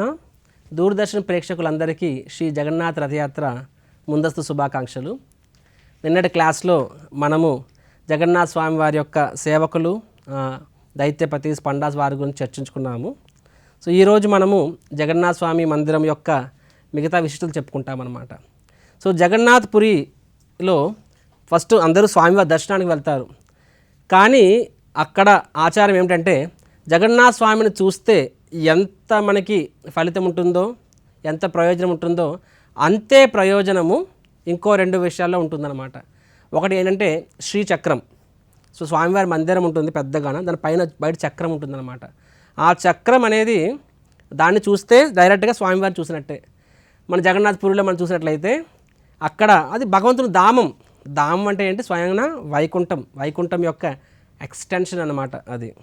కృష్ణ. దూరదర్శన్ ప్రేక్షకులందరికీ శ్రీ జగన్నాథ్ రథయాత్ర ముందస్తు శుభాకాంక్షలు. నిన్నటి క్లాస్లో మనము జగన్నాథ్ స్వామి వారి యొక్క సేవకులు దైత్యపతి స్పండాస్ వారి గురించి చర్చించుకున్నాము. సో ఈరోజు మనము జగన్నాథ్ స్వామి మందిరం యొక్క మిగతా విశిష్టలు చెప్పుకుంటామన్నమాట. సో జగన్నాథ్ పురిలో ఫస్ట్ అందరూ స్వామివారి దర్శనానికి వెళ్తారు. కానీ అక్కడ ఆచారం ఏమిటంటే జగన్నాథ స్వామిని చూస్తే ఎంత మనకి ఫలితం ఉంటుందో ఎంత ప్రయోజనం ఉంటుందో అంతే ప్రయోజనము ఇంకో రెండు విషయాల్లో ఉంటుందన్నమాట. ఒకటి ఏంటంటే శ్రీచక్రం సో స్వామివారి మందిరం ఉంటుంది పెద్దగాన దాని పైన బయట చక్రం ఉంటుందన్నమాట. ఆ చక్రం అనేది దాన్ని చూస్తే డైరెక్ట్గా స్వామివారిని చూసినట్టే. మన జగన్నాథ్పూరిలో మనం చూసినట్లయితే అక్కడ అది భగవంతుని ధామం. ధామం అంటే ఏంటి? స్వయంగా వైకుంఠం. వైకుంఠం యొక్క ఎక్స్టెన్షన్ అనమాట అది.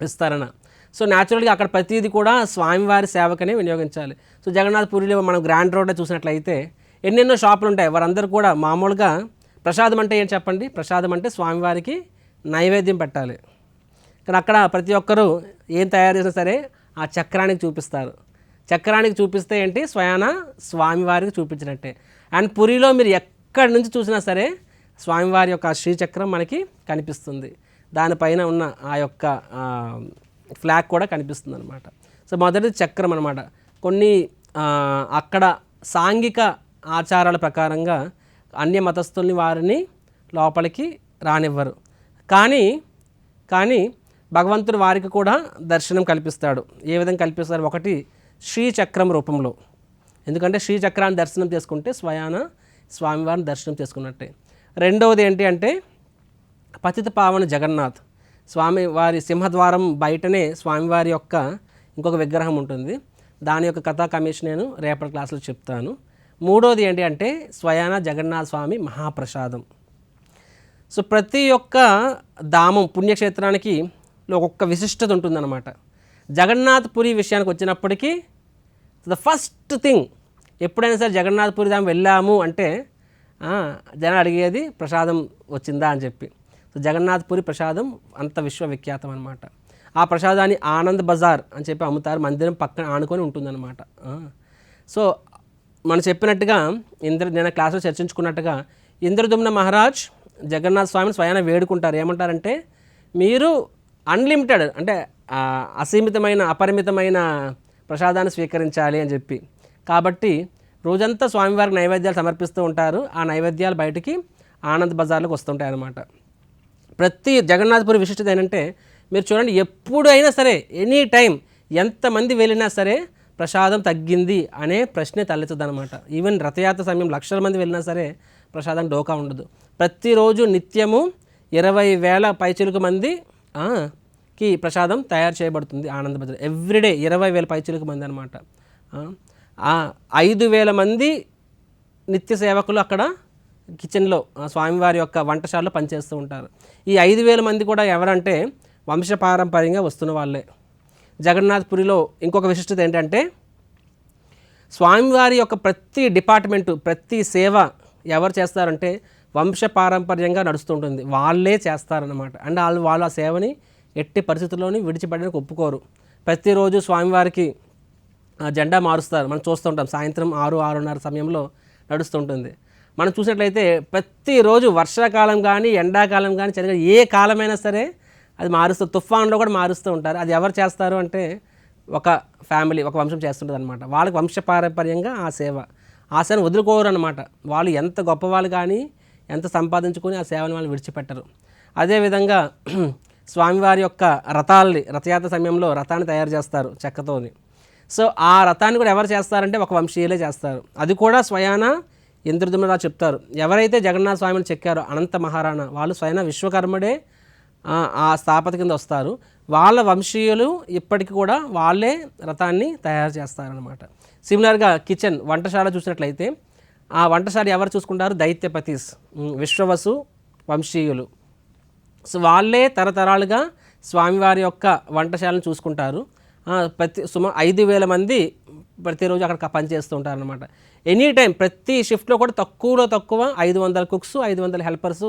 విస్తరణ. సో న్యాచురల్గా అక్కడ ప్రతిదీ కూడా స్వామివారి సేవకనే వినియోగించాలి. సో జగన్నాథ్ పూరిలో మనం గ్రాండ్ రోడ్లో చూసినట్లయితే ఎన్నెన్నో షాపులు ఉంటాయి. వారందరూ కూడా మామూలుగా ప్రసాదం అంటే ఏం చెప్పండి? ప్రసాదం అంటే స్వామివారికి నైవేద్యం పెట్టాలి. కానీ అక్కడ ప్రతి ఒక్కరూ ఏం తయారు చేసినా సరే ఆ చక్రానికి చూపిస్తారు. చక్రానికి చూపిస్తే ఏంటి? స్వయాన స్వామివారికి చూపించినట్టే. అండ్ పురిలో మీరు ఎక్కడి నుంచి చూసినా సరే స్వామివారి యొక్క శ్రీచక్రం మనకి కనిపిస్తుంది. దానిపైన ఉన్న ఆ యొక్క ఫ్లాగ్ కూడా కనిపిస్తుంది అనమాట సో మొదటిది చక్రం అనమాట కొన్ని అక్కడ సాంఘిక ఆచారాల ప్రకారంగా అన్య మతస్థుల్ని వారిని లోపలికి రానివ్వరు. కానీ కానీ భగవంతుడు వారికి కూడా దర్శనం కల్పిస్తాడు. ఏ విధంగా కల్పిస్తారు? ఒకటి శ్రీచక్రం రూపంలో. ఎందుకంటే శ్రీచక్రాన్ని దర్శనం చేసుకుంటే స్వయాన స్వామివారిని దర్శనం చేసుకున్నట్టే. రెండవది ఏంటి అంటే పతిత పావన జగన్నాథ్. స్వామి వారి సింహద్వారం బయటనే స్వామివారి యొక్క ఇంకొక విగ్రహం ఉంటుంది. దాని యొక్క కథా కమిషన్ నేను రేపటి క్లాసులో చెప్తాను. మూడోది ఏంటి అంటే స్వయాన జగన్నాథ స్వామి మహాప్రసాదం. సో ప్రతి ఒక్క ధామం పుణ్యక్షేత్రానికి ఒక్కొక్క విశిష్టత ఉంటుందన్నమాట. జగన్నాథ్ పురి విషయానికి వచ్చినప్పటికీ ద ఫస్ట్ థింగ్ ఎప్పుడైనా సరే జగన్నాథ్పురి పురి వెళ్ళాము అంటే జనం అడిగేది ప్రసాదం వచ్చిందా అని చెప్పి. సో జగన్నాథ్పురి ప్రసాదం అంత విశ్వవిఖ్యాతం అనమాట ఆ ప్రసాదాన్ని ఆనంద్ బజార్ అని చెప్పి అమ్ముతారు. మందిరం పక్కన ఆనుకొని ఉంటుందన్నమాట. సో మనం చెప్పినట్టుగా ఇంద్ర నేను క్లాసులో చర్చించుకున్నట్టుగా ఇంద్రదుమ్న మహారాజ్ జగన్నాథ్ స్వామిని స్వయాన వేడుకుంటారు. ఏమంటారంటే మీరు అన్లిమిటెడ్ అంటే అసీమితమైన అపరిమితమైన ప్రసాదాన్ని స్వీకరించాలి అని చెప్పి. కాబట్టి రోజంతా స్వామివారికి నైవేద్యాలు సమర్పిస్తూ ఉంటారు. ఆ నైవేద్యాలు బయటికి ఆనంద్ బజార్లోకి వస్తుంటాయి అన్నమాట ప్రతి జగన్నాథపురి విశిష్టత ఏంటంటే మీరు చూడండి ఎప్పుడైనా సరే ఎనీ టైం ఎంతమంది వెళ్ళినా సరే ప్రసాదం తగ్గింది అనే ప్రశ్నే తలెత్తదనమాట ఈవెన్ రథయాత్ర సమయం లక్షల మంది వెళ్ళినా సరే ప్రసాదం డోకా ఉండదు. ప్రతిరోజు నిత్యము ఇరవై వేల పైచిలుకు మంది కి ప్రసాదం తయారు చేయబడుతుంది ఆనంద ఎవ్రీడే ఇరవై వేల పైచిలుకు మంది అనమాట ఐదు వేల మంది నిత్య సేవకులు అక్కడ కిచెన్లో స్వామివారి యొక్క వంటశాలలో పనిచేస్తూ ఉంటారు. ఈ ఐదు వేల మంది కూడా ఎవరంటే వంశపారంపర్యంగా వస్తున్న వాళ్ళే. జగన్నాథ్పురిలో ఇంకొక విశిష్టత ఏంటంటే స్వామివారి యొక్క ప్రతి డిపార్ట్మెంటు ప్రతి సేవ ఎవరు చేస్తారంటే వంశపారంపర్యంగా నడుస్తుంటుంది వాళ్ళే చేస్తారన్నమాట. అండ్ వాళ్ళు వాళ్ళ ఆ సేవని ఎట్టి పరిస్థితుల్లోని విడిచిపెట్టడానికి ఒప్పుకోరు. ప్రతిరోజు స్వామివారికి ఆ జెండా మారుస్తారు. మనం చూస్తుంటాం సాయంత్రం ఆరు ఆరున్నర సమయంలో నడుస్తుంటుంది మనం చూసినట్లయితే ప్రతిరోజు వర్షాకాలం కానీ ఎండాకాలం కానీ చలికాలం ఏ కాలమైనా సరే అది మారుస్తూ తుఫాన్లో కూడా మారుస్తూ ఉంటారు. అది ఎవరు చేస్తారు అంటే ఒక ఫ్యామిలీ ఒక వంశం చేస్తుంటుంది అనమాట వాళ్ళకి వంశపారంపర్యంగా ఆ సేవ. ఆ సేవను వదులుకోరు అనమాట వాళ్ళు ఎంత గొప్పవాళ్ళు కానీ ఎంత సంపాదించుకొని ఆ సేవను వాళ్ళు విడిచిపెట్టరు. అదేవిధంగా స్వామివారి యొక్క రథాలని రథయాత్ర సమయంలో రథాన్ని తయారు చేస్తారు చెక్కతోని. సో ఆ రథాన్ని కూడా ఎవరు చేస్తారంటే ఒక వంశీయులే చేస్తారు. అది కూడా స్వయాన ఇంద్రదుమ్నరావు చెప్తారు. ఎవరైతే జగన్నాథ స్వామిని చెక్కారో అనంత మహారాణా వాళ్ళు స్వయం విశ్వకర్మడే ఆ, స్థాపత కింద వస్తారు. వాళ్ళ వంశీయులు ఇప్పటికి కూడా వాళ్ళే రథాన్ని తయారు చేస్తారనమాట సిమిలర్గా కిచెన్ వంటశాల చూసినట్లయితే ఆ వంటశాల ఎవరు చూసుకుంటారు? దైత్యపతిస్ విశ్వవసు వంశీయులు. సో వాళ్ళే తరతరాలుగా స్వామివారి యొక్క వంటశాలను చూసుకుంటారు. ప్రతి సుమారు ఐదు వేల మంది ప్రతిరోజు అక్కడ పనిచేస్తూ ఉంటారనమాట ఎనీ టైం ప్రతి షిఫ్ట్లో కూడా తక్కువలో తక్కువ ఐదు వందల కుక్స్ ఐదు వందల హెల్పర్స్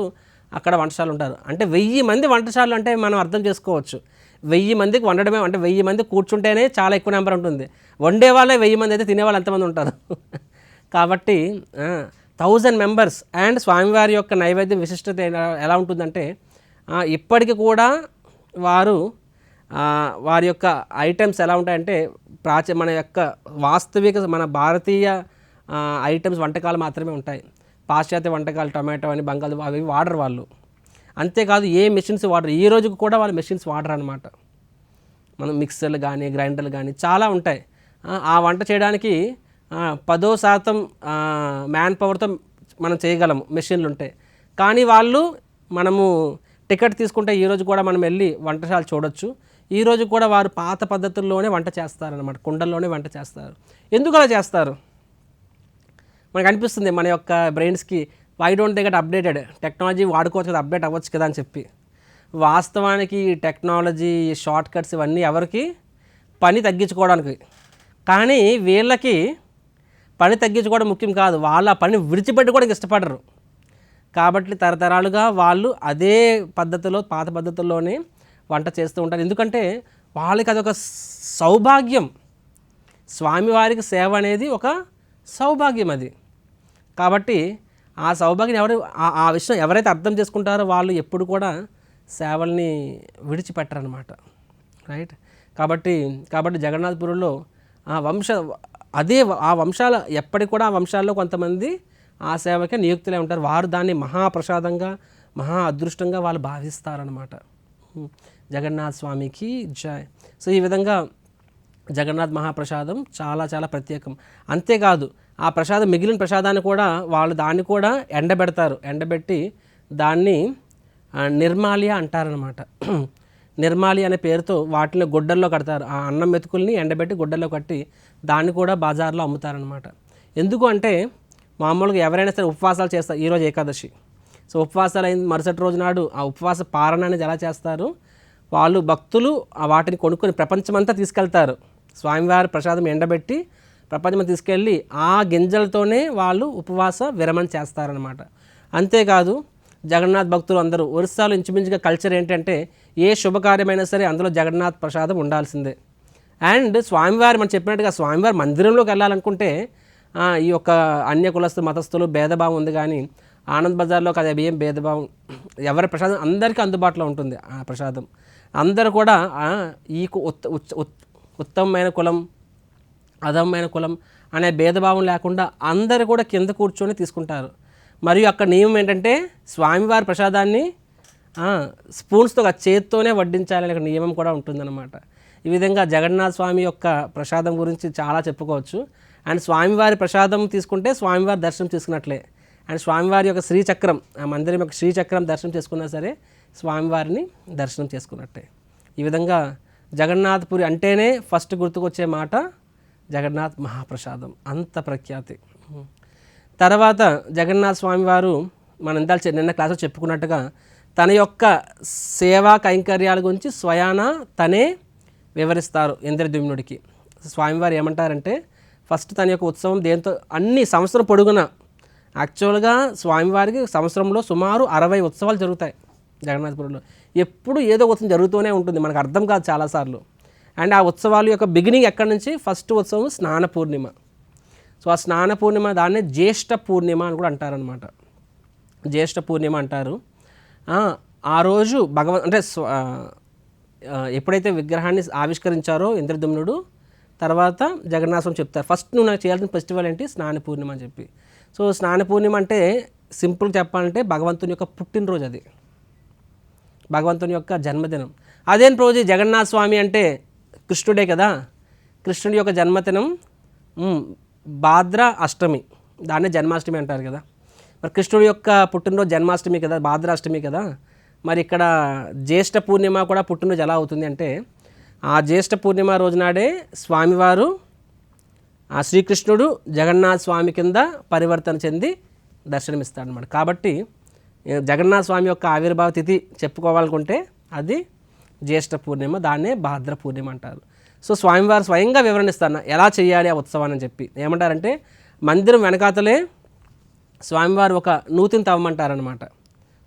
అక్కడ వంటశాలలు ఉంటారు. అంటే వెయ్యి మంది వంటశాలలు అంటే మనం అర్థం చేసుకోవచ్చు. వెయ్యి మందికి వండడమే అంటే వెయ్యి మంది కూర్చుంటేనే చాలా ఎక్కువ నెంబర్ ఉంటుంది. వండే వాళ్ళే వెయ్యి మంది అయితే తినేవాళ్ళు ఎంతమంది ఉంటారు? కాబట్టి థౌజండ్ మెంబర్స్ అండ్ స్వామివారి యొక్క నైవేద్యం విశిష్టత ఎలా- ఎలా ఉంటుందంటే ఇప్పటికి కూడా వారు వారి యొక్క ఐటమ్స్ ఎలా ఉంటాయంటే ప్రాచీ మన యొక్క వాస్తవిక మన భారతీయ ఐటమ్స్ వంటకాలు మాత్రమే ఉంటాయి. పాశ్చాత్య వంటకాలు టమాటో అని బంగాళ అవి వాడరు వాళ్ళు. అంతేకాదు ఏ మెషిన్స్ వాడరు. ఈ రోజుకు కూడా వాళ్ళు మెషిన్స్ వాడరు అనమాట మనం మిక్సర్లు కానీ గ్రైండర్లు కానీ చాలా ఉంటాయి. ఆ, వంట చేయడానికి పదో శాతం మ్యాన్ పవర్తో మనం చేయగలము మెషిన్లు ఉంటాయి కానీ వాళ్ళు మనము టికెట్ తీసుకుంటే ఈరోజు కూడా మనం వెళ్ళి వంటశాల చూడొచ్చు. ఈరోజు కూడా వారు పాత పద్ధతుల్లోనే వంట చేస్తారనమాట కుండల్లోనే వంట చేస్తారు. ఎందుకు అలా చేస్తారు? మనకు అనిపిస్తుంది మన యొక్క బ్రెయిన్స్కి why don't they get updated technology వాడుకోవచ్చు కదా అప్డేట్ అవ్వచ్చు కదా అని చెప్పి. వాస్తవానికి టెక్నాలజీ షార్ట్ కట్స్ ఇవన్నీ ఎవరికి? పని తగ్గించుకోవడానికి. కానీ వీళ్ళకి పని తగ్గించుకోవడం ముఖ్యం కాదు. వాళ్ళ పని విడిచిపెట్టుకోవడానికి ఇష్టపడరు. కాబట్టి తరతరాలుగా వాళ్ళు అదే పద్ధతిలో పాత పద్ధతుల్లోనే వంట చేస్తూ ఉంటారు. ఎందుకంటే వాళ్ళకి అదొక సౌభాగ్యం. స్వామివారికి సేవ అనేది ఒక సౌభాగ్యం అది. కాబట్టి ఆ సౌభాగ్యం ఎవరు ఆ- విషయం ఎవరైతే అర్థం చేసుకుంటారో వాళ్ళు ఎప్పుడు కూడా సేవల్ని విడిచిపెట్టరనమాట రైట్? కాబట్టి కాబట్టి జగన్నాథపురంలో ఆ వంశ అదే ఆ వంశాల ఎప్పటికి కూడా ఆ వంశాల్లో కొంతమంది ఆ సేవకే నియుక్తులే ఉంటారు. వారు దాన్ని మహాప్రసాదంగా మహా అదృష్టంగా వాళ్ళు భావిస్తారనమాట జగన్నాథ్ స్వామికి జై. సో ఈ విధంగా జగన్నాథ్ మహాప్రసాదం చాలా చాలా ప్రత్యేకం. అంతేకాదు ఆ ప్రసాదం మిగిలిన ప్రసాదాన్ని కూడా వాళ్ళు దాన్ని కూడా ఎండబెడతారు. ఎండబెట్టి దాన్ని ఆ, నిర్మాల్య అంటారనమాట నిర్మాలి అనే పేరుతో వాటిని గుడ్డల్లో కడతారు. ఆ అన్నం మెతుకుల్ని ఎండబెట్టి గుడ్డల్లో కట్టి దాన్ని కూడా బజార్లో అమ్ముతారనమాట ఎందుకు అంటే మామూలుగా ఎవరైనా సరే ఉపవాసాలు చేస్తారు. ఈరోజు ఏకాదశి. సో ఉపవాసాలు అయిన మరుసటి రోజు నాడు ఆ ఉపవాస పారణ అనేది ఎలా చేస్తారు? వాళ్ళు భక్తులు ఆ వాటిని కొనుక్కొని ప్రపంచమంతా తీసుకెళ్తారు. స్వామివారి ప్రసాదం ఎండబెట్టి ప్రపంచం తీసుకెళ్ళి ఆ గింజలతోనే వాళ్ళు ఉపవాస విరమణ చేస్తారనమాట అంతేకాదు జగన్నాథ్ భక్తులు అందరూ ఒరిస్సాలో ఇంచుమించుగా కల్చర్ ఏంటంటే ఏ శుభకార్యమైనా సరే అందులో జగన్నాథ్ ప్రసాదం ఉండాల్సిందే. అండ్ స్వామివారి మనం చెప్పినట్టుగా స్వామివారి మందిరంలోకి వెళ్ళాలనుకుంటే ఈ యొక్క అన్య కులస్తులు మతస్థులు భేదభావం ఉంది కానీ ఆనంద్ బజార్లో కదా ఏం భేదభావం ఎవరి ప్రసాదం అందరికీ అందుబాటులో ఉంటుంది ఆ ప్రసాదం. అందరూ కూడా ఈ ఉత్త ఉత్తమమైన కులం అధమైన కులం అనే భేదభావం లేకుండా అందరూ కూడా కింద కూర్చొని తీసుకుంటారు. మరియు అక్కడ నియమం ఏంటంటే స్వామివారి ప్రసాదాన్ని స్పూన్స్తో ఆ చేత్తోనే వడ్డించాలనే ఒక నియమం కూడా ఉంటుందన్నమాట. ఈ విధంగా జగన్నాథ స్వామి యొక్క ప్రసాదం గురించి చాలా చెప్పుకోవచ్చు. అండ్ స్వామివారి ప్రసాదం తీసుకుంటే స్వామివారి దర్శనం చేసుకున్నట్లే. అండ్ స్వామివారి యొక్క శ్రీచక్రం ఆ మందిరం యొక్క శ్రీచక్రం దర్శనం చేసుకున్నా సరే స్వామివారిని దర్శనం చేసుకున్నట్టే. ఈ విధంగా జగన్నాథపురి అంటేనే ఫస్ట్ గుర్తుకొచ్చే మాట జగన్నాథ్ మహాప్రసాదం. అంత ప్రఖ్యాతి. తర్వాత జగన్నాథ్ స్వామివారు మన మనం ఇందాక నిన్న క్లాస్లో చెప్పుకున్నట్టుగా తన యొక్క సేవా కైంకర్యాల గురించి స్వయాన తనే వివరిస్తారు ఇంద్రద్యుమ్నుడికి. స్వామివారు ఏమంటారంటే ఫస్ట్ తన యొక్క ఉత్సవం దేంతో అన్ని సంవత్సరం పొడుగున. యాక్చువల్గా స్వామివారికి సంవత్సరంలో సుమారు అరవై ఉత్సవాలు జరుగుతాయి. జగన్నాథపురంలో. ఎప్పుడు ఏదో ఉత్సవం జరుగుతూనే ఉంటుంది మనకు అర్థం కాదు చాలాసార్లు. అండ్ ఆ ఉత్సవాల యొక్క బిగినింగ్ ఎక్కడి నుంచి? ఫస్ట్ ఉత్సవం స్నాన పూర్ణిమ. సో ఆ స్నాన పూర్ణిమ దాన్నే జ్యేష్ఠ పూర్ణిమ అని కూడా అంటారనమాట జ్యేష్ఠ పూర్ణిమ అంటారు. ఆ, రోజు భగవ అంటే స్వ- ఎప్పుడైతే విగ్రహాన్ని ఆవిష్కరించారో ఇంద్రదుమ్నుడు తర్వాత జగన్నాథం చెప్తారు ఫస్ట్ నువ్వు నాకు చేయాల్సిన ఫెస్టివల్ ఏంటి? స్నాన పూర్ణిమ అని చెప్పి. సో స్నాన పూర్ణిమ అంటే సింపుల్ చెప్పాలంటే భగవంతుని యొక్క పుట్టినరోజు అది. భగవంతుని యొక్క జన్మదినం. అదేం రోజు జగన్నాథ స్వామి అంటే కృష్ణుడే కదా? కృష్ణుడి యొక్క జన్మదినం భాద్ర అష్టమి. దాన్నే జన్మాష్టమి అంటారు కదా. మరి కృష్ణుడి యొక్క పుట్టినరోజు జన్మాష్టమి కదా భాద్ర అష్టమి కదా? మరి ఇక్కడ జ్యేష్ఠ పూర్ణిమ కూడా పుట్టినరోజు ఎలా అవుతుంది అంటే ఆ జ్యేష్ఠ పూర్ణిమ రోజునాడే స్వామివారు ఆ శ్రీకృష్ణుడు జగన్నాథ స్వామి కింద పరివర్తన చెంది దర్శనమిస్తాడనమాట కాబట్టి జగన్నాథ స్వామి యొక్క ఆవిర్భావ తిథి చెప్పుకోవాలనుకుంటే అది జ్యేష్ఠ పూర్ణిమ దాన్నే భాద్ర పూర్ణిమ అంటారు. సో స్వామివారు స్వయంగా వివరణిస్తాను ఎలా చేయాలి ఆ ఉత్సవాన్ని అని చెప్పి. ఏమంటారంటే మందిరం వెనకాతలే స్వామివారు ఒక నూతిని తవ్వమంటారనమాట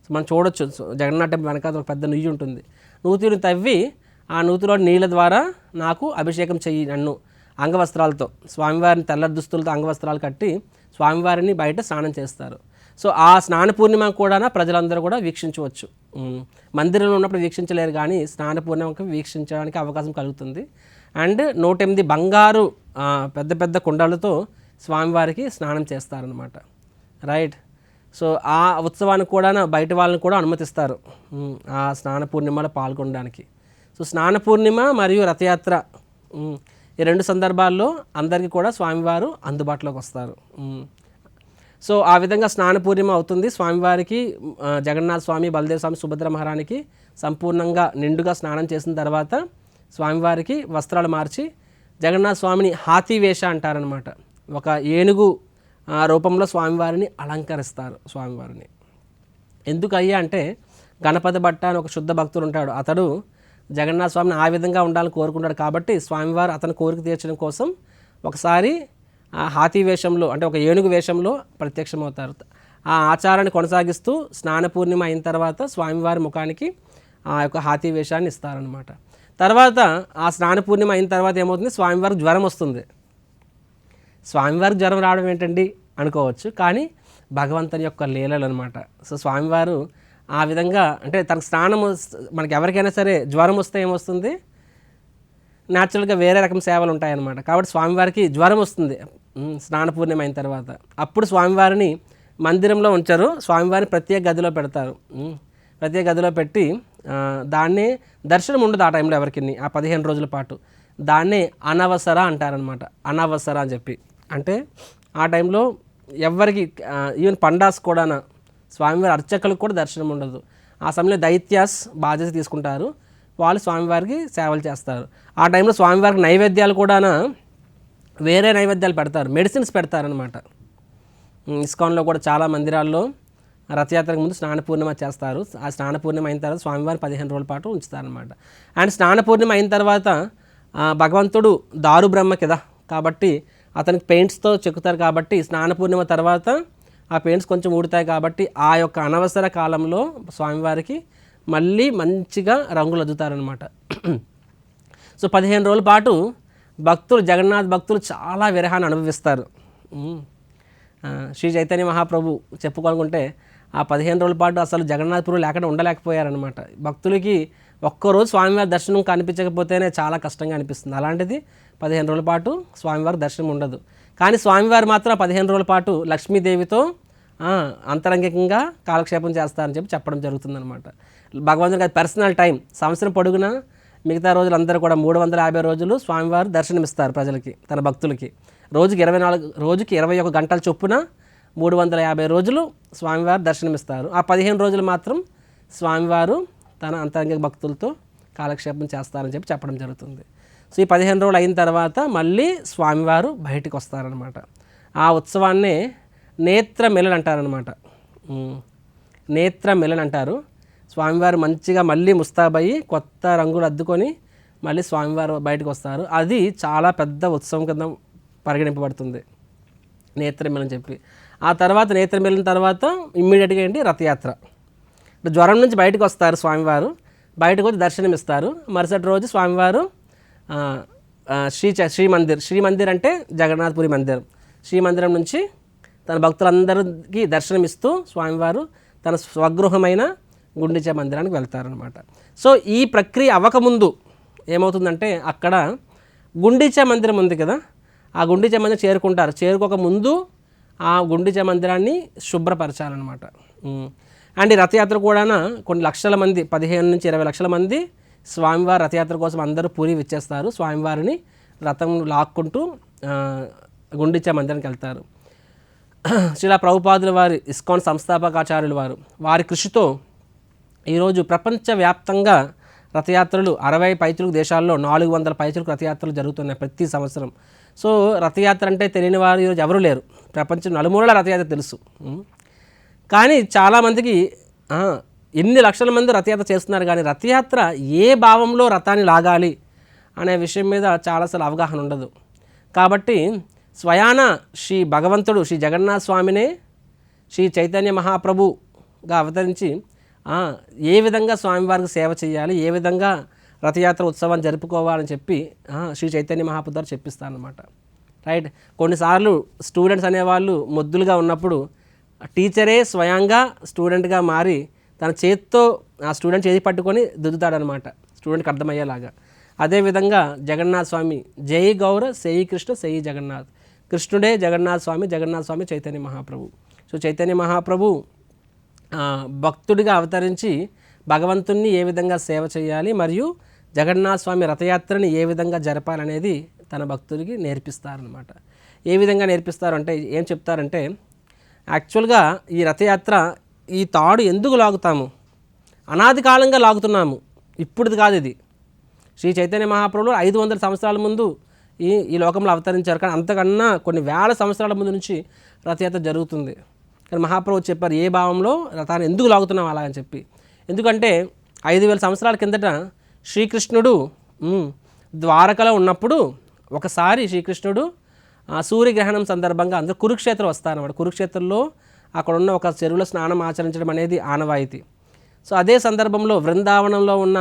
సో మనం చూడొచ్చు సో జగన్నాథ టెంపుల్ ఒక పెద్ద నుయ్యి ఉంటుంది. నూతిని తవ్వి ఆ నూతిలో నీళ్ళ ద్వారా నాకు అభిషేకం చెయ్యి నన్ను అంగవస్త్రాలతో. స్వామివారిని తెల్ల దుస్తులతో అంగవస్త్రాలు కట్టి స్వామివారిని బయట స్నానం చేస్తారు. సో ఆ స్నాన పూర్ణిమ కూడా ప్రజలందరూ కూడా వీక్షించవచ్చు. మందిరంలో ఉన్నప్పుడు వీక్షించలేరు కానీ స్నాన పూర్ణిమకి వీక్షించడానికి అవకాశం కలుగుతుంది. అండ్ నూట ఎనిమిది బంగారు పెద్ద పెద్ద కుండలతో స్వామివారికి స్నానం చేస్తారనమాట రైట్? సో ఆ ఉత్సవానికి కూడా బయట వాళ్ళని కూడా అనుమతిస్తారు ఆ స్నాన పూర్ణిమలో పాల్గొనడానికి. సో స్నాన పూర్ణిమ మరియు రథయాత్ర ఈ రెండు సందర్భాల్లో అందరికీ కూడా స్వామివారు అందుబాటులోకి వస్తారు. సో ఆ విధంగా స్నానపూర్ణిమ అవుతుంది. స్వామివారికి జగన్నాథ స్వామి బలదేవ స్వామి సుభద్ర మహారానికి సంపూర్ణంగా నిండుగా స్నానం చేసిన తర్వాత స్వామివారికి వస్త్రాలు మార్చి జగన్నాథ స్వామిని హాతీ వేష అంటారనమాట ఒక ఏనుగు రూపంలో స్వామివారిని అలంకరిస్తారు స్వామివారిని. ఎందుకు అయ్యా అంటే గణపతి భట్ట అని ఒక శుద్ధ భక్తుడు ఉంటాడు. అతడు జగన్నాథ స్వామిని ఆ విధంగా ఉండాలని కోరుకుంటాడు కాబట్టి స్వామివారు అతని కోరిక తీర్చడం కోసం ఒకసారి హాతీ వేషంలో అంటే ఒక ఏనుగు వేషంలో ప్రత్యక్షమవుతారు. ఆ ఆచారాన్ని కొనసాగిస్తూ స్నాన పూర్ణిమ అయిన తర్వాత స్వామివారి ముఖానికి ఆ యొక్క హాతీ వేషాన్ని ఇస్తారనమాట తర్వాత ఆ స్నాన పూర్ణిమ అయిన తర్వాత ఏమవుతుంది? స్వామివారికి జ్వరం వస్తుంది. స్వామివారికి జ్వరం రావడం ఏంటండి? అనుకోవచ్చు. కానీ భగవంతుని యొక్క లీలలు అనమాట సో స్వామివారు ఆ విధంగా అంటే తనకు స్నానం మనకి ఎవరికైనా సరే జ్వరం వస్తే ఏమొస్తుంది? న్యాచురల్గా వేరే రకం సేవలు ఉంటాయన్నమాట. కాబట్టి స్వామివారికి జ్వరం వస్తుంది. స్నాన పూర్ణిమ అయిన తర్వాత. అప్పుడు స్వామివారిని మందిరంలో ఉంచారు. స్వామివారిని ప్రత్యేక గదిలో పెడతారు. ప్రత్యేక గదిలో పెట్టి దాన్నే దర్శనం ఉండదు ఆ టైంలో ఎవరికి ఆ పదిహేను రోజుల పాటు. దాన్నే అనవసర అంటారనమాట అనవసర అని చెప్పి. అంటే ఆ టైంలో ఎవరికి ఈవెన్ పండాస్ కూడా స్వామివారి అర్చకులకు కూడా దర్శనం ఉండదు. ఆ సమయంలో దైత్యాస్ బాధ్యత తీసుకుంటారు. వాళ్ళు స్వామివారికి సేవలు చేస్తారు. ఆ టైంలో స్వామివారికి నైవేద్యాలు కూడా వేరే నైవేద్యాలు పెడతారు. మెడిసిన్స్ పెడతారనమాట ఇస్కాన్లో కూడా చాలా మందిరాల్లో రథయాత్రకు ముందు స్నాన పూర్ణిమ చేస్తారు. ఆ స్నాన పూర్ణిమ అయిన తర్వాత స్వామివారి పదిహేను రోజుల పాటు ఉంచుతారనమాట అండ్ స్నాన పూర్ణిమ అయిన తర్వాత భగవంతుడు దారు బ్రహ్మ కదా కాబట్టి అతనికి పెయింట్స్తో చెక్కుతారు కాబట్టి స్నాన పూర్ణిమ తర్వాత ఆ పెయింట్స్ కొంచెం ఊడుతాయి కాబట్టి ఆ యొక్క అనవసర కాలంలో స్వామివారికి మళ్ళీ మంచిగా రంగులు అద్దుతారనమాట సో పదిహేను రోజుల పాటు భక్తులు జగన్నాథ్ భక్తులు చాలా విరహాన్ని అనుభవిస్తారు. శ్రీ చైతన్య మహాప్రభు చెప్పుకోనుకుంటే ఆ పదిహేను రోజుల పాటు అసలు జగన్నాథపురం లేకుండా ఉండలేకపోయారనమాట భక్తులకి ఒక్కరోజు స్వామివారి దర్శనం కనిపించకపోతేనే చాలా కష్టంగా అనిపిస్తుంది. అలాంటిది పదిహేను రోజుల పాటు స్వామివారి దర్శనం ఉండదు. కానీ స్వామివారు మాత్రం పదిహేను రోజుల పాటు లక్ష్మీదేవితో అంతరంగికంగా కాలక్షేపం చేస్తారని చెప్పి చెప్పడం జరుగుతుందన్నమాట. భగవంతుడికి అది పర్సనల్ టైం సంవత్సరం పొడుగునా మిగతా రోజులు అందరూ కూడా మూడు వందల యాభై రోజులు స్వామివారు దర్శనమిస్తారు ప్రజలకి తన భక్తులకి. రోజుకి ఇరవై నాలుగు రోజుకి ఇరవై ఒక గంటల చొప్పున మూడు వందల యాభై రోజులు స్వామివారు దర్శనమిస్తారు. ఆ పదిహేను రోజులు మాత్రం స్వామివారు తన అంతరంగిక భక్తులతో కాలక్షేపం చేస్తారని చెప్పి చెప్పడం జరుగుతుంది. సో ఈ పదిహేను రోజులు అయిన తర్వాత మళ్ళీ స్వామివారు బయటికి వస్తారనమాట ఆ ఉత్సవాన్నే నేత్ర మిలన్ అంటారనమాట నేత్ర మిలన్ అంటారు. స్వామివారు మంచిగా మళ్ళీ ముస్తాబయ్యి కొత్త రంగులు అద్దుకొని మళ్ళీ స్వామివారు బయటకు వస్తారు. అది చాలా పెద్ద ఉత్సవం కింద పరిగణింపబడుతుంది. నేత్రమేళం చెప్పి. ఆ తర్వాత నేత్రమేళం తర్వాత ఇమ్మీడియట్గా ఏంటి? రథయాత్ర. ఇప్పుడు జ్వరం నుంచి బయటకు వస్తారు స్వామివారు. బయటకు వచ్చి దర్శనం ఇస్తారు మరుసటి రోజు స్వామివారు శ్రీ శ్రీ మందిర్. శ్రీ మందిర్ అంటే జగన్నాథపురి మందిరం. శ్రీ మందిరం నుంచి తన భక్తులందరికీ దర్శనం ఇస్తూ స్వామివారు తన స్వగృహమైన గుండిచ మందిరానికి వెళ్తారనమాట సో ఈ ప్రక్రియ అవ్వకముందు ఏమవుతుందంటే అక్కడ గుండిచ మందిరం ఉంది కదా ఆ గుండిచ మందిరం చేరుకుంటారు. చేరుకోక ముందు ఆ గుండిచ మందిరాన్ని శుభ్రపరచాలన్నమాట. అండ్ ఈ రథయాత్ర కూడా కొన్ని లక్షల మంది పదిహేను నుంచి ఇరవై లక్షల మంది స్వామివారి రథయాత్ర కోసం అందరూ పూరి విచ్చేస్తారు. స్వామివారిని రథం లాక్కుంటూ ఆ, మందిరానికి వెళ్తారు. శిలా ప్రభుపాదుల వారి ఇస్కాన్ సంస్థాపకాచార్యులు వారు వారి కృషితో ఈరోజు ప్రపంచవ్యాప్తంగా రథయాత్రలు అరవై పైచులకు దేశాల్లో నాలుగు వందల పైచులకు రథయాత్రలు జరుగుతున్నాయి ప్రతి సంవత్సరం. సో రథయాత్ర అంటే తెలియని వారు ఈరోజు ఎవరు లేరు. ప్రపంచం నలుమూలల రథయాత్ర తెలుసు. కానీ చాలామందికి ఎన్ని లక్షల మంది రథయాత్ర చేస్తున్నారు కానీ రథయాత్ర ఏ భావంలో రథాన్ని లాగాలి అనే విషయం మీద చాలాసార్లు అవగాహన ఉండదు. కాబట్టి స్వయాన శ్రీ భగవంతుడు శ్రీ జగన్నాథ స్వామినే శ్రీ చైతన్య మహాప్రభుగా అవతరించి ఏ విధంగా స్వామివారికి సేవ చేయాలి ఏ విధంగా రథయాత్ర ఉత్సవాన్ని జరుపుకోవాలని చెప్పి శ్రీ చైతన్య మహాపుద్ధారు చెప్పిస్తానమాట రైట్ కొన్నిసార్లు స్టూడెంట్స్ అనేవాళ్ళు మొద్దులుగా ఉన్నప్పుడు టీచరే స్వయంగా స్టూడెంట్గా మారి తన చేత్తో ఆ స్టూడెంట్ చేతి పట్టుకొని దిద్దుతాడనమాట స్టూడెంట్కి అర్థమయ్యేలాగా. అదేవిధంగా జగన్నాథ్ స్వామి జై గౌర సేయి కృష్ణ సేయి జగన్నాథ్. కృష్ణుడే జగన్నాథ్ స్వామి జగన్నాథ్ స్వామి చైతన్య మహాప్రభు. సో చైతన్య మహాప్రభు భక్తుడిగా అవతరించి భగవంతుణ్ణి ఏ విధంగా సేవ చేయాలి మరియు జగన్నాథ స్వామి రథయాత్రని ఏ విధంగా జరపాలనేది తన భక్తుడికి నేర్పిస్తారనమాట ఏ విధంగా నేర్పిస్తారు అంటే ఏం చెప్తారంటే యాక్చువల్గా ఈ రథయాత్ర ఈ తాడు ఎందుకు లాగుతాము? అనాది కాలంగా లాగుతున్నాము. ఇప్పుడుది కాదు ఇది. శ్రీ చైతన్య మహాప్రభులు ఐదు వందల సంవత్సరాల ముందు ఈ ఈ లోకంలో అవతరించారు. కానీ అంతకన్నా కొన్ని వేల సంవత్సరాల ముందు నుంచి రథయాత్ర జరుగుతుంది. కానీ మహాప్రభు చెప్పారు ఏ భావంలో తాను ఎందుకు లాగుతున్నాం అలా అని చెప్పి. ఎందుకంటే ఐదు వేల సంవత్సరాల కిందట శ్రీకృష్ణుడు ద్వారకలో ఉన్నప్పుడు ఒకసారి శ్రీకృష్ణుడు ఆ సూర్యగ్రహణం సందర్భంగా అందరూ కురుక్షేత్రం వస్తారన్నమాట. కురుక్షేత్రంలో అక్కడ ఉన్న ఒక చెరువులో స్నానం ఆచరించడం అనేది ఆనవాయితీ. సో అదే సందర్భంలో బృందావనంలో ఉన్న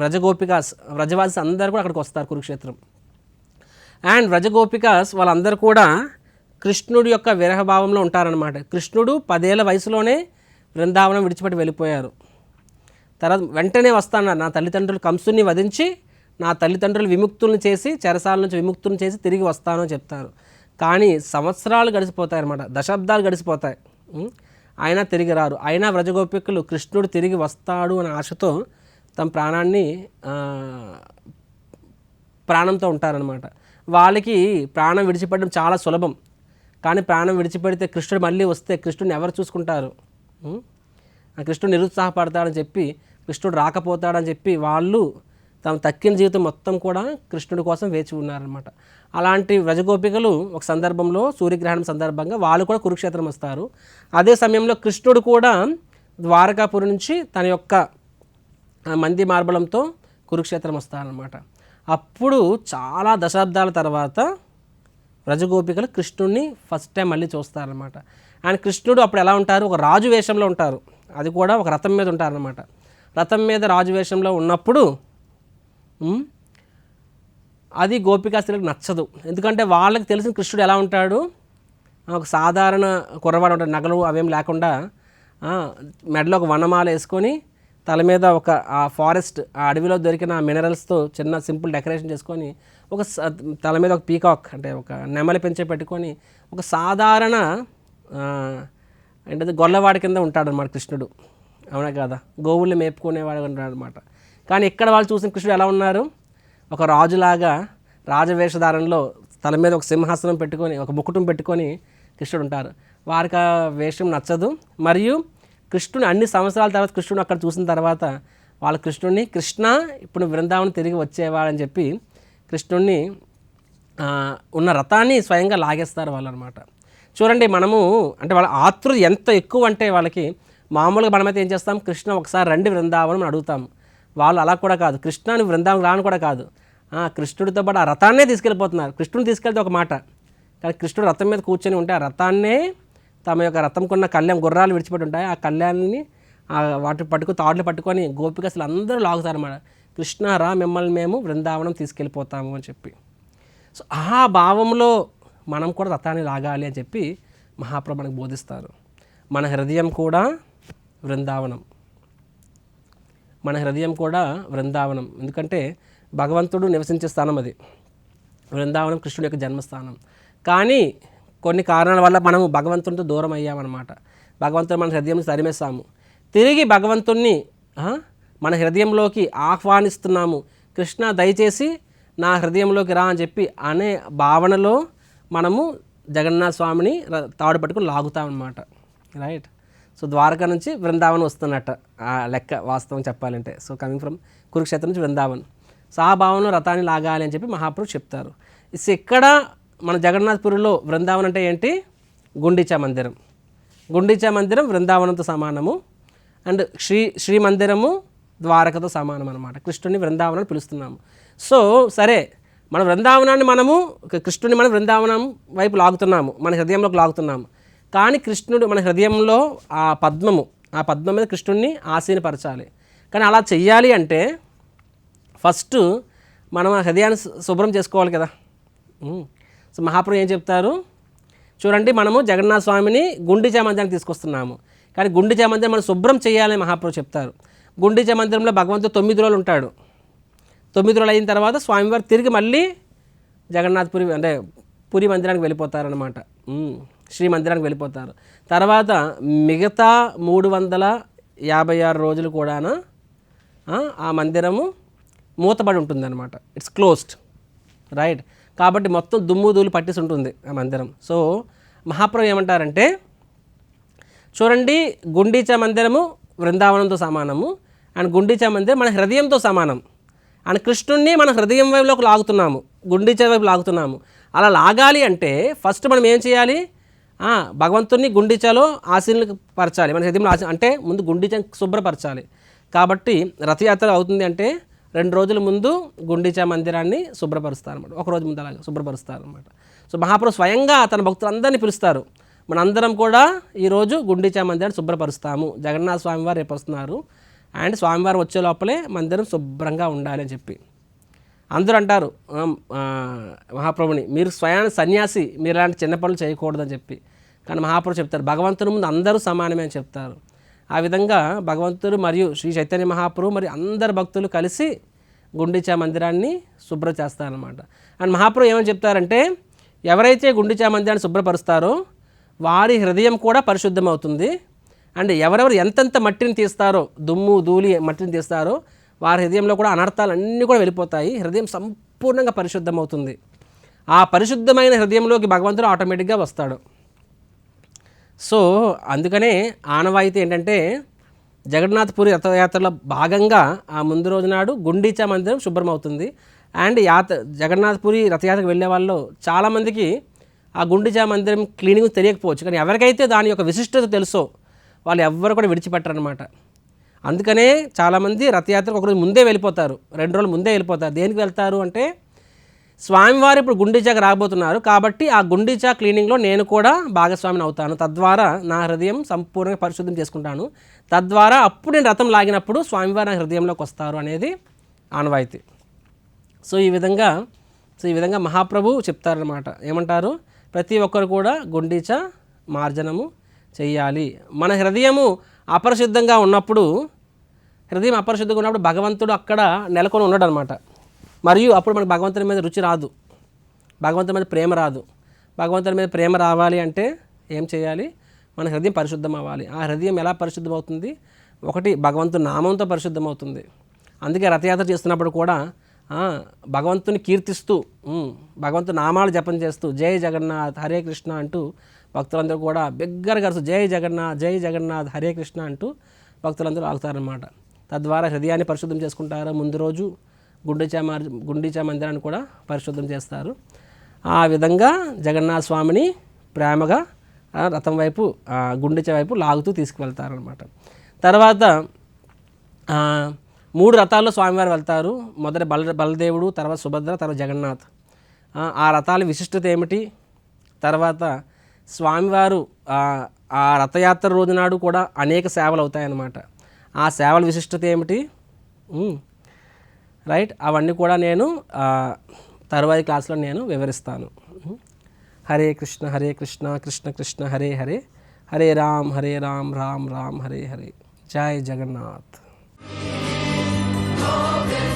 వ్రజగోపికాస్ వ్రజవాసి అందరూ కూడా అక్కడికి వస్తారు కురుక్షేత్రం. అండ్ వ్రజగోపికాస్ వాళ్ళందరూ కూడా కృష్ణుడి యొక్క విరహభావంలో ఉంటారనమాట కృష్ణుడు పదేళ్ళ వయసులోనే బృందావనం విడిచిపెట్టి వెళ్ళిపోయారు. తర్వాత వెంటనే వస్తాను నా తల్లిదండ్రులు కంసుని వధించి నా తల్లిదండ్రులు విముక్తుల్ని చేసి చెరసాల నుంచి విముక్తులను చేసి తిరిగి వస్తాను చెప్తారు. కానీ సంవత్సరాలు గడిచిపోతాయి అనమాట దశాబ్దాలు గడిచిపోతాయి. అయినా తిరిగి రారు. అయినా వ్రజగోపికలు కృష్ణుడు తిరిగి వస్తాడు అనే ఆశతో తమ ప్రాణాన్ని ప్రాణంతో ఉంటారనమాట వాళ్ళకి ప్రాణం విడిచిపెట్టడం చాలా సులభం. కానీ ప్రాణం విడిచిపెడితే కృష్ణుడు మళ్ళీ వస్తే కృష్ణుడిని ఎవరు చూసుకుంటారు? ఆ కృష్ణుడు నిరుత్సాహపడతాడని చెప్పి కృష్ణుడు రాకపోతాడని చెప్పి వాళ్ళు తమ తక్కిన జీవితం మొత్తం కూడా కృష్ణుడి కోసం వేచి ఉన్నారనమాట అలాంటి వ్రజగోపికలు ఒక సందర్భంలో సూర్యగ్రహణం సందర్భంగా వాళ్ళు కూడా కురుక్షేత్రం వస్తారు. అదే సమయంలో కృష్ణుడు కూడా ద్వారకాపురి నుంచి తన యొక్క మంది మార్బలంతో కురుక్షేత్రం వస్తారనమాట అప్పుడు చాలా దశాబ్దాల తర్వాత వ్రజగోపికలు కృష్ణుడిని ఫస్ట్ టైం మళ్ళీ చూస్తారనమాట అండ్ కృష్ణుడు అప్పుడు ఎలా ఉంటారు? ఒక రాజు వేషంలో ఉంటారు. అది కూడా ఒక రథం మీద ఉంటారనమాట రథం మీద రాజు వేషంలో ఉన్నప్పుడు అది గోపికా స్త్రీలకు నచ్చదు. ఎందుకంటే వాళ్ళకి తెలిసిన కృష్ణుడు ఎలా ఉంటాడు? ఒక సాధారణ కుర్రవాడు ఉంటాడు. నగలు అవేం లేకుండా మెడలో ఒక వనమాల వేసుకొని తల మీద ఒక ఆ ఫారెస్ట్ ఆ అడవిలో దొరికిన మినరల్స్తో చిన్న సింపుల్ డెకరేషన్ చేసుకొని ఒక స- తల మీద ఒక పీకాక్ అంటే ఒక నెమలి పెంచే పెట్టుకొని ఒక సాధారణ ఆ, ఏంటది గొల్లవాడి కింద ఉంటాడు అనమాట కృష్ణుడు. అవునా కదా? గోవుల్ని మేపుకునేవాడు ఉంటాడనమాట కానీ ఇక్కడ వాళ్ళు చూసిన కృష్ణుడు ఎలా ఉన్నారు? ఒక రాజులాగా రాజవేషధారణలో తల మీద ఒక సింహాసనం పెట్టుకొని ఒక ముకుటం పెట్టుకొని కృష్ణుడు ఉంటారు. వారికి ఆ వేషం నచ్చదు. మరియు కృష్ణుని అన్ని సంవత్సరాల తర్వాత కృష్ణుడు అక్కడ చూసిన తర్వాత వాళ్ళ కృష్ణుడిని కృష్ణ ఇప్పుడు బృందావనం తిరిగి వచ్చేవాడని చెప్పి కృష్ణుడిని ఉన్న రథాన్ని స్వయంగా లాగేస్తారు వాళ్ళు అనమాట చూడండి మనము అంటే వాళ్ళ ఆతృత ఎంత ఎక్కువ అంటే వాళ్ళకి మామూలుగా మనమైతే ఏం చేస్తాం? కృష్ణ ఒకసారి రండి బృందావనం అని అడుగుతాం. వాళ్ళు అలా కూడా కాదు. కృష్ణని బృందావనం రాను కూడా కాదు. కృష్ణుడితో పాటు ఆ రథాన్నే తీసుకెళ్ళిపోతున్నారు. కృష్ణుని తీసుకెళ్తే ఒక మాట. కానీ కృష్ణుడు రథం మీద కూర్చొని ఉంటే ఆ రథాన్నే తమ యొక్క రథంకున్న కళ్యాణ్ గుర్రాలు విడిచిపెట్టి ఉంటాయి. ఆ కళ్యాణ్ని వాటిని వాటి పట్టుకు తాడులు పట్టుకొని గోపిక అసలు అందరూ లాగుతారన్నమాట. కృష్ణ రా మిమ్మల్ని మేము బృందావనం తీసుకెళ్ళిపోతాము అని చెప్పి. సో ఆ భావంలో మనం కూడా రథాన్ని లాగాలి అని చెప్పి మహాప్రభు మనకు బోధిస్తారు. మన హృదయం కూడా బృందావనం మన హృదయం కూడా బృందావనం ఎందుకంటే భగవంతుడు నివసించే స్థానం అది. బృందావనం కృష్ణుడి యొక్క జన్మస్థానం. కానీ కొన్ని కారణాల వల్ల మనము భగవంతునితో దూరం అయ్యామన్నమాట. భగవంతుడు మన హృదయం తరిమేస్తాము తిరిగి భగవంతుణ్ణి మన హృదయంలోకి ఆహ్వానిస్తున్నాము. కృష్ణ దయచేసి నా హృదయంలోకి రా అని చెప్పి అనే భావనలో మనము జగన్నాథ స్వామిని ర- తాడు పట్టుకుని లాగుతామన్నమాట. రైట్ సో ద్వారకా నుంచి బృందావన్ వస్తున్నట్ట. ఆ లెక్క వాస్తవం చెప్పాలంటే. సో కమింగ్ ఫ్రమ్ కురుక్షేత్రం నుంచి బృందావన్ సో ఆ భావనలో రథాన్ని లాగాలి అని చెప్పి మహాప్రభు చెప్తారు. ఇస్ ఇక్కడ మన జగన్నాథ్పురిలో బృందావన్ అంటే ఏంటి? గుండిచా మందిరం. గుండిచా మందిరం బృందావనంతో సమానము. అండ్ శ్రీ శ్రీ మందిరము ద్వారకతో సమానం అనమాట కృష్ణుని బృందావనాన్ని పిలుస్తున్నాము. సో సరే మన బృందావనాన్ని మనము కృష్ణుని మన బృందావనం వైపు లాగుతున్నాము. మన హృదయంలోకి లాగుతున్నాము. కానీ కృష్ణుడు మన హృదయంలో ఆ పద్మము ఆ పద్మం మీద కృష్ణుడిని ఆశీనపరచాలి కానీ అలా చెయ్యాలి అంటే ఫస్ట్ మనం ఆ హృదయాన్ని శుభ్రం చేసుకోవాలి కదా. సో మహాప్రభు ఏం చెప్తారు? చూడండి మనము జగన్నాథ స్వామిని గుండిచా మందిరానికి తీసుకొస్తున్నాము. కానీ గుండిచా మందిరం మనం శుభ్రం చేయాలని మహాప్రభు చెప్తారు. గుండీచ మందిరంలో భగవంతుడు తొమ్మిది రోజులు ఉంటాడు. తొమ్మిది రోజులు అయిన తర్వాత స్వామివారు తిరిగి మళ్ళీ జగన్నాథ్పురి అంటే పురి మందిరానికి వెళ్ళిపోతారనమాట శ్రీ మందిరానికి వెళ్ళిపోతారు. తర్వాత మిగతా మూడు వందల యాభై ఆరు రోజులు కూడాను ఆ, మందిరము మూతబడి ఉంటుందన్నమాట. ఇట్స్ క్లోజ్డ్ రైట్ కాబట్టి మొత్తం దుమ్ము దూలు పట్టేసి ఉంటుంది ఆ మందిరం. సో మహాప్రభు ఏమంటారంటే చూడండి గుండీచా మందిరము బృందావనంతో సమానము. అండ్ గుండీచా మందిరం మన హృదయంతో సమానం. అండ్ కృష్ణుణ్ణి మన హృదయం వైపులోకి లాగుతున్నాము. గుండీచా వైపు లాగుతున్నాము. అలా లాగాలి అంటే ఫస్ట్ మనం ఏం చేయాలి? భగవంతుని గుండీచాలో ఆశీనులు పరచాలి. మన హృదయంలో ఆశ అంటే ముందు గుండీచా శుభ్రపరచాలి. కాబట్టి రథయాత్ర అవుతుంది అంటే రెండు రోజుల ముందు గుండీచా మందిరాన్ని శుభ్రపరుస్తారు అనమాట ఒక రోజు ముందు అలాగే శుభ్రపరుస్తారు అనమాట సో మహాప్రభు స్వయంగా తన భక్తులందరినీ పిలుస్తారు. మనందరం కూడా ఈరోజు గుండీచా మందిరాన్ని శుభ్రపరుస్తాము. జగన్నాథ స్వామివారు రేపు వస్తున్నారు. అండ్ స్వామివారు వచ్చే లోపలే మందిరం శుభ్రంగా ఉండాలి అని చెప్పి. అందరూ అంటారు మహాప్రభుని మీరు స్వయాన సన్యాసి మీరు ఇలాంటి చిన్న పనులు చేయకూడదని చెప్పి. కానీ మహాప్రభు చెప్తారు భగవంతుని ముందు అందరూ సమానమే అని చెప్తారు. ఆ విధంగా భగవంతుడు మరియు శ్రీ చైతన్య మహాప్రభు మరియు అందరు భక్తులు కలిసి గుండిచా మందిరాన్ని శుభ్రం చేస్తారనమాట అండ్ మహాప్రభు ఏమని చెప్తారంటే ఎవరైతే గుండిచా మందిరాన్ని శుభ్రపరుస్తారో వారి హృదయం కూడా పరిశుద్ధమవుతుంది. అండ్ ఎవరెవరు ఎంతెంత మట్టిని తీస్తారో దుమ్ము ధూళి మట్టిని తీస్తారో వారి హృదయంలో కూడా అనర్థాలు అన్నీ కూడా వెళ్ళిపోతాయి. హృదయం సంపూర్ణంగా పరిశుద్ధమవుతుంది. ఆ పరిశుద్ధమైన హృదయంలోకి భగవంతుడు ఆటోమేటిక్గా వస్తాడు. సో అందుకనే ఆనవాయితీ ఏంటంటే జగన్నాథ్పూరి రథయాత్రలో భాగంగా ఆ ముందు రోజు నాడు గుండీచా మందిరం శుభ్రమవుతుంది. అండ్ యాత్ర జగన్నాథ్పురి రథయాత్రకు వెళ్ళే వాళ్ళు చాలామందికి ఆ గుండెజా మందిరం క్లీనింగ్ తెలియకపోవచ్చు కానీ ఎవరికైతే దాని యొక్క విశిష్టత తెలుసో వాళ్ళు ఎవ్వరు కూడా విడిచిపెట్టరనమాట అందుకనే చాలామంది రథయాత్రకు ఒకరోజు ముందే వెళ్ళిపోతారు రెండు రోజులు ముందే వెళ్ళిపోతారు. దేనికి వెళ్తారు అంటే స్వామివారు ఇప్పుడు గుండెజాకి రాబోతున్నారు కాబట్టి ఆ గుండీచా క్లీనింగ్లో నేను కూడా భాగస్వామిని అవుతాను. తద్వారా నా హృదయం సంపూర్ణంగా పరిశుద్ధం చేసుకుంటాను. తద్వారా అప్పుడు నేను రథం లాగినప్పుడు స్వామివారు నా హృదయంలోకి వస్తారు అనేది ఆనవాయితీ. సో ఈ విధంగా సో ఈ విధంగా మహాప్రభు చెప్తారనమాట ఏమంటారు? ప్రతి ఒక్కరు కూడా గుండీచ మార్జనము చేయాలి మన హృదయము అపరిశుద్ధంగా ఉన్నప్పుడు హృదయం అపరిశుద్ధంగా ఉన్నప్పుడు భగవంతుడు అక్కడ నెలకొని ఉన్నాడు అనమాట మరియు అప్పుడు మనకు భగవంతుని మీద రుచి రాదు. భగవంతుని మీద ప్రేమ రాదు. భగవంతుని మీద ప్రేమ రావాలి అంటే ఏం చేయాలి మన హృదయం పరిశుద్ధం అవ్వాలి ఆ హృదయం ఎలా పరిశుద్ధమవుతుంది? ఒకటి భగవంతుడు నామంతో పరిశుద్ధమవుతుంది. అందుకే రథయాత్ర చేస్తున్నప్పుడు కూడా భగవంతుని కీర్తిస్తూ భగవంతు భగవంతుని నామాలు జపం చేస్తూ జై జగన్నాథ్ హరే కృష్ణ అంటూ భక్తులందరూ కూడా బిగ్గరగా అరుస్తూ జై జగన్నాథ్ జై జగన్నాథ్ హరే కృష్ణ అంటూ భక్తులందరూ ఆగుతారనమాట తద్వారా హృదయాన్ని పరిశుద్ధం చేసుకుంటారు. ముందు రోజు గుండీచా మార్ గుండీచా మందిరాన్ని కూడా పరిశుద్ధం చేస్తారు. ఆ విధంగా జగన్నాథ స్వామిని ప్రేమగా రథం వైపు ఆ వైపు లాగుతూ తీసుకువెళ్తారనమాట తర్వాత మూడు రథాల్లో స్వామివారు వెళ్తారు. మొదట బల బలదేవుడు తర్వాత సుభద్ర తర్వాత జగన్నాథ్. ఆ, రథాల విశిష్టత ఏమిటి? తర్వాత స్వామివారు ఆ, రథయాత్ర రోజు నాడు కూడా అనేక సేవలు అవుతాయన్నమాట. ఆ సేవల విశిష్టత ఏమిటి? రైట్ అవన్నీ కూడా నేను ఆ, తరువాతి క్లాస్లో నేను వివరిస్తాను. హరే కృష్ణ హరే కృష్ణ కృష్ణ కృష్ణ హరే హరే. హరే రామ్ హరే రామ్ రామ్ రామ్ హరే హరే. జై జగన్నాథ్. spoken.